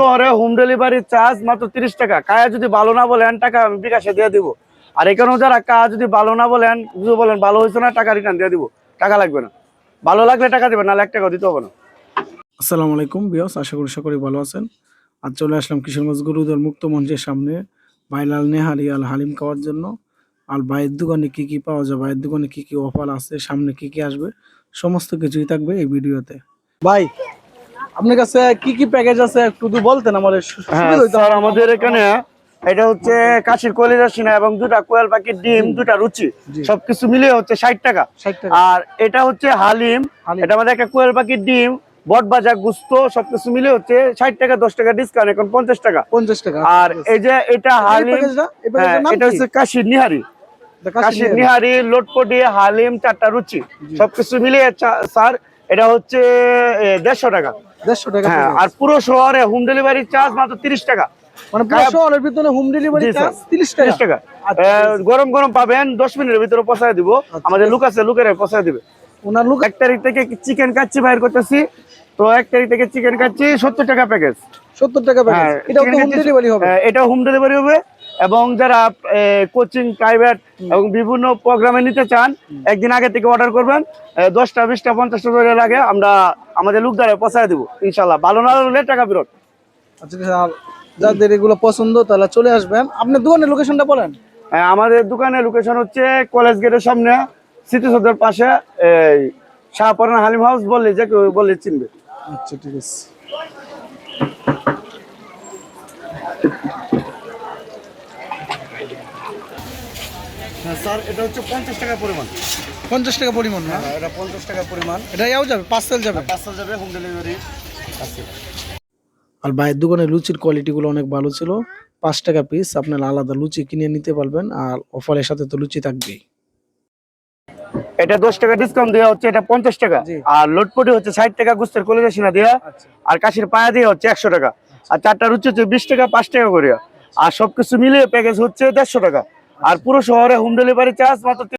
শহরে home delivery charge মাত্র তিরিশ টাকা। কায়া যদি ভালো না বলেন টাকা আমি বিকাশে দিয়ে দিব। আর এখানেও যারা কাজ যদি ভালো না বলেন যদি বলেন ভালো হয়েছে না টাকা রিটার্ন দিয়ে দিব। টাকা লাগবে না। ভালো লাগলে টাকা দেবেন নাহলে এক টাকা দিতে হবে না। আসসালামু আলাইকুম বিয়স আশা করি সকলে ভালো আছেন। আজ চলে আসলাম কিশোরগঞ্জ গুরুদর মুক্ত মঞ্চের সামনে বাইলাল নেহারি আল হালিম খাওয়ার জন্য। আর ভাইয়ের দোকানে কি কি পাওয়া যায় ভাইয়ের দোকানে কি কি অফার আছে সামনে কি কি আসবে সমস্ত কিছুই থাকবে এই ভিডিওতে। ভাই আপনার কাছে কি কি প্যাকেজ আছে? একটু যদি বলতেন আমাদের হ্যাঁ স্যার আমাদের এখানে এটা হচ্ছে কাশির কলিজা সিনা এবং দুটা কোয়েল পাখির ডিম দুটা রুচি সবকিছু মিলিয়ে হচ্ছে ষাট টাকা। 60 আর এটা হচ্ছে হালিম। হালিম। এটা আমাদের একটা কোয়েল পাখির ডিম বট বাজার গুস্ত সবকিছু মিলে হচ্ছে ষাট টাকা দশ টাকা ডিসকাউন্ট এখন পঞ্চাশ টাকা। 50 টাকা। আর এই যে এটা হালিম প্যাকেজটা এই হ্যাঁ, এটা হচ্ছে কাশির নিহারি। কাশির। নিহারি। লোটপটি হালিম চারটা রুচি। সবকিছু মিলিয়ে স্যার এটা হচ্ছে দেড়শো টাকা। 150 টাকা হ্যাঁ আর পুরো শহরে হোম ডেলিভারি চার্জ মাত্র তিরিশ টাকা। মানে পুরো শহরের ভিতরে হোম ডেলিভারি চার্জ 30 টাকা। টাকা। আচ্ছা, গরম গরম পাবেন দশ মিনিটের ভিতরে পৌঁছায় দিব। আমাদের লুক আছে লুকের পৌঁছায় দিবে। ওনার লোক এক তারিখ থেকে চিকেন কাচ্ছি বাইর করতেছি। তো এক তারিখ থেকে চিকেন কাচ্ছি সত্তর টাকা প্যাকেজ 70 টাকা প্যাকেজ এটা হোম ডেলিভারি হবে। এটা হোম ডেলিভারি হবে। এবং যারা কোচিং প্রাইভেট এবং বিভিন্ন প্রোগ্রামে নিতে চান একদিন আগে থেকে অর্ডার করবেন। দশটা বিশটা পঞ্চাশটা লাগে। আমরা আমাদের লুক দ্বারা পৌঁছায় দিব ইনশাল্লাহ। ভালো না হলে টাকা ফেরত আচ্ছা আর যাদের এগুলো পছন্দ তাহলে চলে আসবেন। আপনার দোকানের লোকেশনটা বলেন। আহ, আমাদের দোকানের লোকেশন হচ্ছে কলেজ গেটের সামনে সিটি সৌধের পাশে এই শাহপরান হালিম হাউস বললে যে কেউ বললে চিনবে। আচ্ছা ঠিক আছে হ্যাঁ স্যার এটা হচ্ছে পঞ্চাশ টাকা পরিমাণ। পঞ্চাশ টাকা পরিমাণ না? হ্যাঁ এটা পঞ্চাশ টাকা পরিমাণ। এটা ইয়াও যাবে পার্সেল যাবে? পার্সেল যাবে হোম ডেলিভারি আছে। আর বাইরের দোকানে লুচির কোয়ালিটিগুলো অনেক ভালো ছিল। পাঁচ টাকা পিস আপনারা আলাদা লুচি কিনে নিতে পারবেন আর অফারের সাথে তো লুচি থাকবেই। এটা দশ টাকা ডিসকাউন্ট দেওয়া হচ্ছে এটা পঞ্চাশ টাকা। আর লোটপটি হচ্ছে ষাট টাকা গুস্তের কলেজে সিনা দেওয়া আচ্ছা। আর কাশির পায়া দিয়ে হচ্ছে একশো টাকা। আর চারটা রুচি হচ্ছে বিশ টাকা পাঁচ টাকা করে আর সবকিছু মিলিয়ে প্যাকেজ হচ্ছে দেড়শো টাকা। আর পুরো শহরে হোম ডেলিভারি চার্জ মাত্র